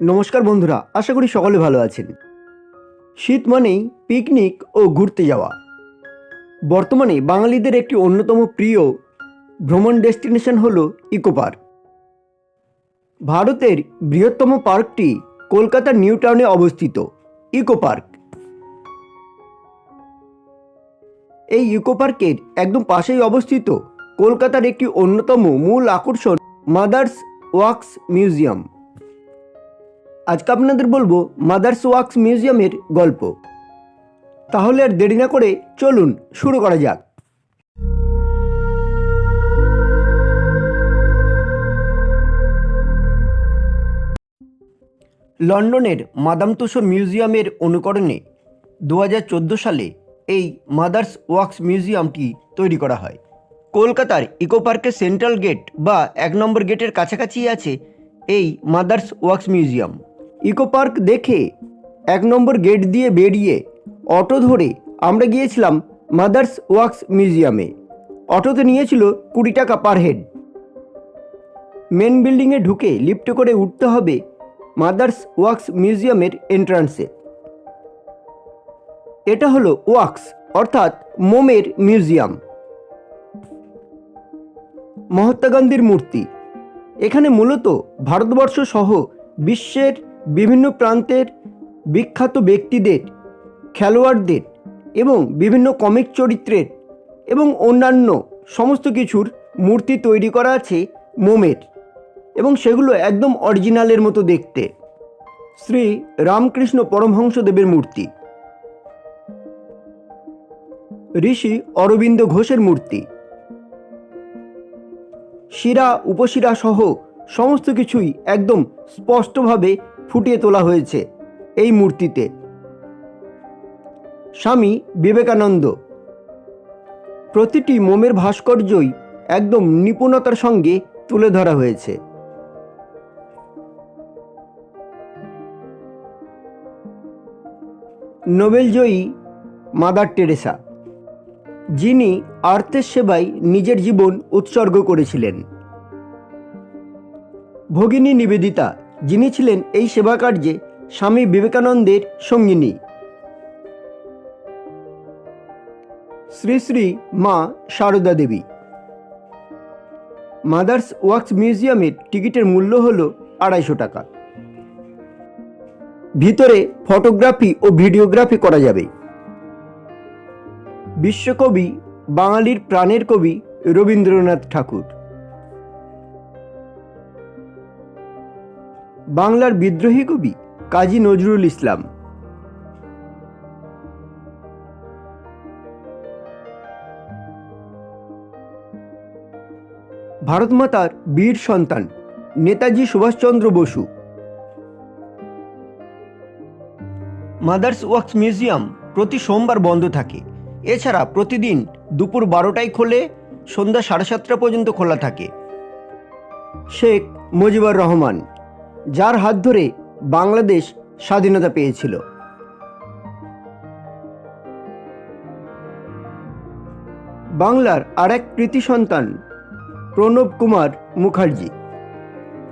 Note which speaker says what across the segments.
Speaker 1: নমস্কার বন্ধুরা, আশা করি সকলে ভালো আছেন। শীত মানেই পিকনিক ও ঘুরতে যাওয়া। বর্তমানে বাঙালিদের একটি অন্যতম প্রিয় ভ্রমণ ডেস্টিনেশন হল ইকো পার্ক। ভারতের বৃহত্তম পার্কটি কলকাতার নিউ টাউনে অবস্থিত, ইকো পার্ক। এই ইকো পার্কের একদম পাশেই অবস্থিত কলকাতার একটি অন্যতম মূল আকর্ষণ মাদার্স ওয়াক্স মিউজিয়াম। আজকে আপনাদের বলব মাদার্স ওয়াক্স মিউজিয়ামের গল্প। তাহলে আর দেরি না করে চলুন শুরু করা যাক। লন্ডনের মাদাম তুসোর মিউজিয়ামের অনুকরণে দু হাজার চোদ্দ সালে এই মাদার্স ওয়াক্স মিউজিয়ামটি তৈরি করা হয়। কলকাতার ইকো পার্কের সেন্ট্রাল গেট বা এক নম্বর গেটের কাছাকাছি আছে এই Mother's wax museum eco park দেখে এক নম্বর গেট দিয়ে বেরিয়ে অটো ধরে আমরা গিয়েছিলাম মাদার্স ওয়াক্স মিউজিয়ামে। অটোতে নিয়েছিল কুড়ি টাকা পার হেড। মেন বিল্ডিংয়ে ঢুকে লিফটে করে উঠতে হবে মাদার্স ওয়াক্স মিউজিয়ামের এন্ট্রান্সে। এটা হলো ওয়াক্স, অর্থাৎ মোমের মিউজিয়াম। মহাত্মা গান্ধীর মূর্তি। এখানে মূলত ভারতবর্ষ সহ বিশ্বের বিভিন্ন প্রান্তের বিখ্যাত ব্যক্তিদের, খেলোয়াড়দের এবং বিভিন্ন কমিক চরিত্রের এবং অন্যান্য সমস্ত কিছুর মূর্তি তৈরি করা আছে মোমের এবং সেগুলো একদম অরিজিনালের মতো দেখতে। শ্রী রামকৃষ্ণ পরমহংসদেবের মূর্তি। ঋষি অরবিন্দ ঘোষের মূর্তি। শিরা, উপশিরা সহ সমস্ত কিছুই একদম স্পষ্টভাবে ফুটিয়ে তোলা হয়েছে এই মূর্তিতে। স্বামী বিবেকানন্দ, প্রতিটি মোমের ভাস্কর্যই একদম নিপুণতার সঙ্গে তুলে ধরা হয়েছে। নোবেলজয়ী মাদার টেরেসা, যিনি আর্থের সেবায় নিজের জীবন উৎসর্গ করেছিলেন। ভগিনী নিবেদিতা যিনি ছিলেন এই সেবা কার্যে স্বামী বিবেকানন্দের সঙ্গিনী। শ্রী শ্রী মা সারদা দেবী। মাদার্স ওয়াক্স মিউজিয়ামের টিকিটের মূল্য হল আড়াইশো টাকা। ভিতরে ফটোগ্রাফি ও ভিডিওগ্রাফি করা যাবে। বিশ্বকবি, বাঙালির প্রাণের কবি রবীন্দ্রনাথ ঠাকুর। বাংলার বিদ্রোহী কবি কাজী নজরুল ইসলাম। ভারতমাতার বীর সন্তান Netaji Subhashchandra Basu. Mother's wax museum প্রতি সোমবার বন্ধ থাকে। এছাড়া প্রতিদিন দুপুর বারোটায় খোলে সন্ধ্যা সাড়ে সাতটা পর্যন্ত খোলা থাকে। শেখ মুজিবুর রহমান। যার হাত ধরে বাংলাদেশ স্বাধীনতা পেয়েছিল। বাংলার আরেক কৃতি সন্তান প্রণব কুমার মুখার্জি।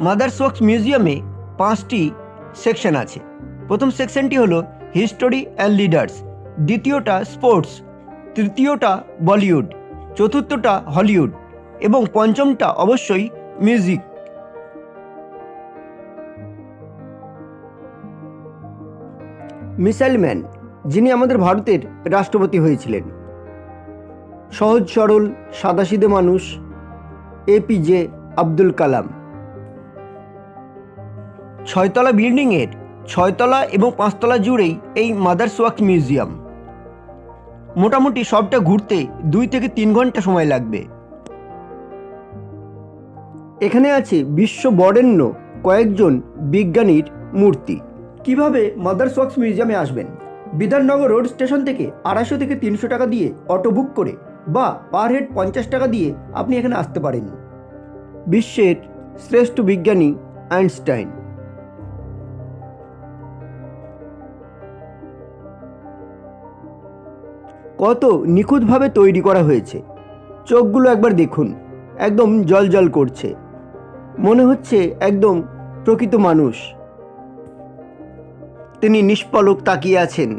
Speaker 1: মাদার্স ওয়াক্স মিউজিয়ামে পাঁচটি সেকশন আছে। প্রথম সেকশনটি হলো হিস্টোরি অ্যান্ড লিডার্স দ্বিতীয়টা স্পোর্টস তৃতীয়টা বলিউড চতুর্থটা হলিউড এবং পঞ্চমটা অবশ্যই মিউজিক মিসাইল ম্যান, যিনি আমাদের ভারতের রাষ্ট্রপতি হয়েছিলেন। সহজ, সরল সাদাসিদে মানুষ এপিজে আব্দুল কালাম। ছয়তলা বিল্ডিংয়ের ছয়তলা এবং পাঁচতলা জুড়েই এই মাদার্স ওয়াক মিউজিয়াম। মোটামুটি সবটা ঘুরতে দুই থেকে তিন ঘণ্টা সময় লাগবে। এখানে আছে বিশ্ব বরেণ্য কয়েকজন বিজ্ঞানীর মূর্তি। কীভাবে মাদার্স ওয়াক্স মিউজিয়ামে আসবেন? বিধাননগর রোড স্টেশন থেকে আড়াইশো থেকে তিনশো টাকা দিয়ে অটো বুক করে বা পার হেড পঞ্চাশ টাকা দিয়ে আপনি এখানে আসতে পারেন। বিশ্বের শ্রেষ্ঠ বিজ্ঞানী আইনস্টাইন। কত নিখুঁতভাবে তৈরি করা হয়েছে। চোখগুলো একবার দেখুন। একদম জল জল করছে। মনে হচ্ছে একদম প্রকৃত মানুষ। তিনি নিষ্পলক তাকিয়ে আছেন।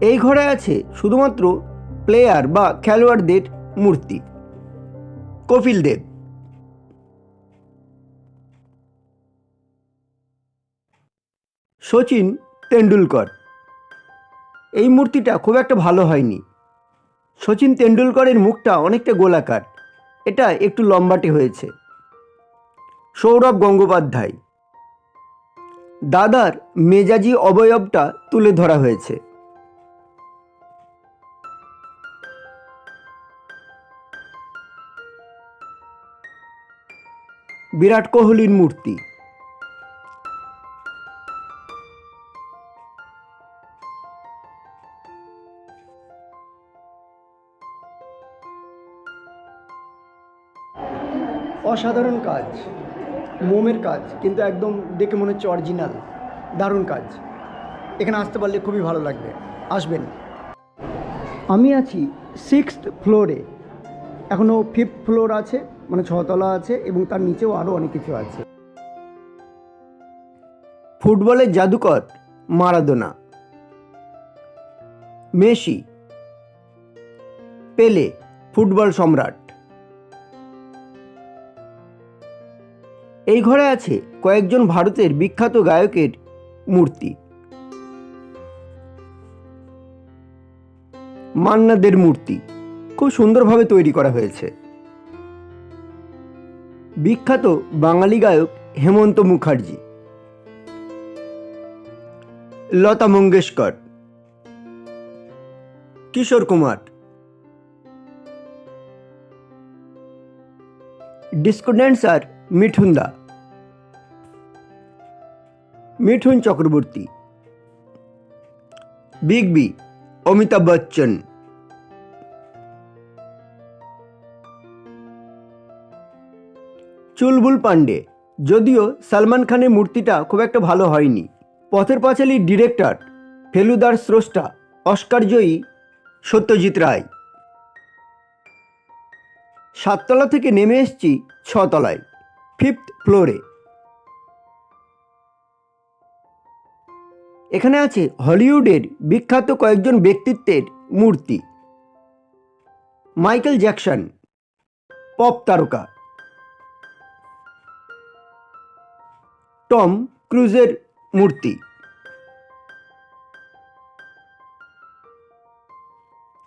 Speaker 1: এই ঘরে আছে শুধুমাত্র প্লেয়ার বা খেলোয়াড়দের মূর্তি। কপিল দেব। সচিন তেন্ডুলকর। এই মূর্তিটা খুব একটা ভালো হয়নি। সচিন তেন্ডুলকরের মুখটা অনেকটা গোলাকার। এটা একটু লম্বাটে হয়েছে। সৌরভ গঙ্গোপাধ্যায়। দাদার মেজাজি অবয়বটা তুলে ধরা হয়েছে। বিরাট কোহলির মূর্তি। অসাধারণ কাজ। মোমের কাজ, কিন্তু একদম দেখে মনে হচ্ছে অরিজিনাল দারুণ কাজ। এখানে আসতে পারলে খুবই ভালো লাগবে। আসবেন। আমি আছি সিক্সথ ফ্লোরে এখনও ফিফথ ফ্লোর আছে মানে ছতলা আছে, এবং তার নিচেও আরও অনেক কিছু আছে। ফুটবলের জাদুকর মারাদোনা। মেসি, পেলে, ফুটবল সম্রাট। এই ঘরে আছে কয়েকজন ভারতের বিখ্যাত গায়কের মূর্তি। মান্নাদের মূর্তি খুব সুন্দরভাবে তৈরি করা হয়েছে। বিখ্যাত বাঙালি গায়ক Hemanta Mukherjee. Lata Mangeshkar. Kishore Kumar. Disco dancer Mithun da Mithun Chakraborty. Big B, Amitabh Bachchan. Chulbul Pandey যদিও সালমান খানের মূর্তিটা খুব একটা ভালো হয়নি। পথের পাঁচালীর ডিরেক্টর ফেলুদার স্রষ্টা অস্কার জয়ী সত্যজিৎ রায়। সাততলা থেকে নেমে এসছি ছতলায় ফিফথ ফ্লোরে এখানে আছে হলিউডের বিখ্যাত কয়েকজন ব্যক্তিত্বের মূর্তি। মাইকেল জ্যাকসন, পপ তারকা। টম ক্রুজের মূর্তি।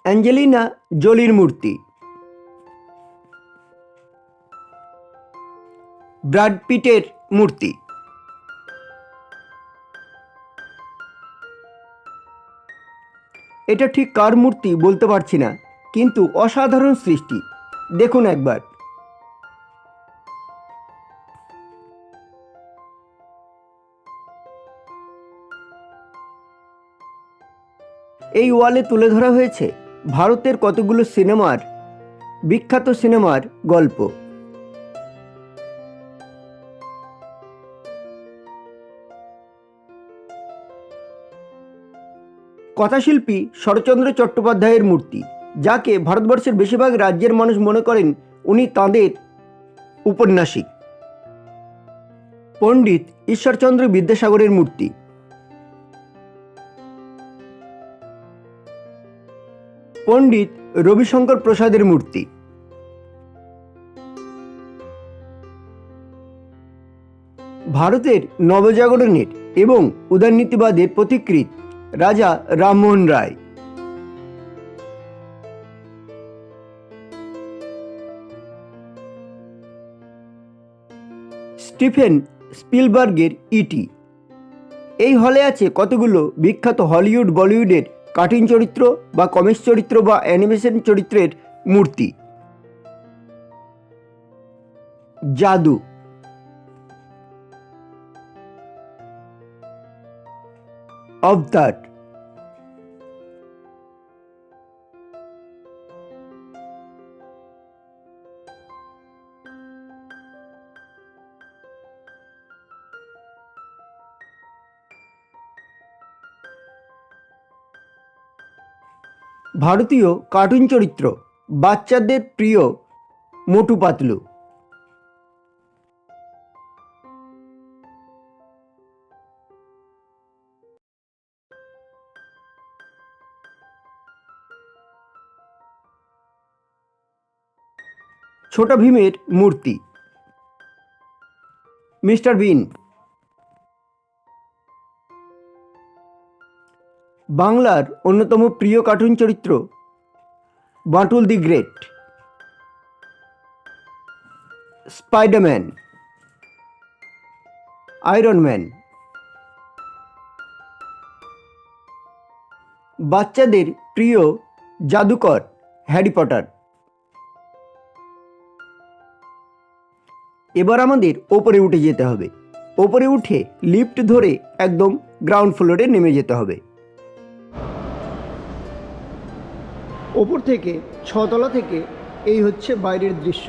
Speaker 1: অ্যাঞ্জেলিনা জোলির মূর্তি। ব্রাড পিটের মূর্তি। এটা ঠিক কার মূর্তি বলতে পারছি না, কিন্তু অসাধারণ সৃষ্টি। দেখুন একবার। এই ওয়ালে তুলে ধরা হয়েছে ভারতের কতগুলো সিনেমার বিখ্যাত সিনেমার গল্প। কথাশিল্পী শরৎচন্দ্র চট্টোপাধ্যায়ের মূর্তি, যাকে ভারতবর্ষের বেশিরভাগ রাজ্যের মানুষ মনে করেন উনি তাঁদের উপন্যাসিক। পণ্ডিত ঈশ্বরচন্দ্র বিদ্যাসাগরের মূর্তি। পণ্ডিত রবিশঙ্কর প্রসাদের মূর্তি। ভারতের নবজাগরণের এবং উদারনীতিবাদের প্রতিকৃত। রাজা রামমোহন রায়। স্টিফেন স্পিলবার্গের ইটি। এই হলে আছে কতগুলো বিখ্যাত হলিউড বলিউডের কার্টুন চরিত্র বা কমিক্স চরিত্র বা অ্যানিমেশন চরিত্রের মূর্তি। জাদু। অবতার ভারতীয় কার্টুন চরিত্র বাচ্চাদের প্রিয় মোটু পাতলু। ছোট ভীমের মূর্তি। Mister Bean. বাংলার অন্যতম প্রিয় কার্টুন চরিত্র, Bantul the great. Spiderman. Iron Man. বাচ্চাদের প্রিয় জাদুকর, হ্যারি পটার। এবার আমাদের ওপরে উঠে যেতে হবে। ওপরে উঠে লিফট ধরে একদম গ্রাউন্ড ফ্লোরে নেমে যেতে হবে। ওপর থেকে ছতলা থেকে এই হচ্ছে বাইরের দৃশ্য।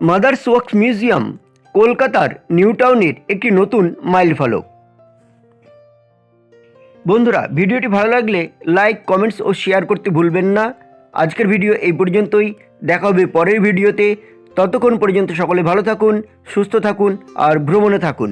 Speaker 1: মাদার্স ওয়ার্কস মিউজিয়াম কলকাতার নিউ টাউনের একটি নতুন মাইল ফলক। বন্ধুরা, ভিডিওটি ভালো লাগলে লাইক কমেন্টস ও শেয়ার করতে ভুলবেন না। আজকের ভিডিও এই পর্যন্তই। দেখা হবে পরের ভিডিওতে। ততক্ষণ পর্যন্ত সকলে ভালো থাকুন, সুস্থ থাকুন আর ভ্রমণে থাকুন।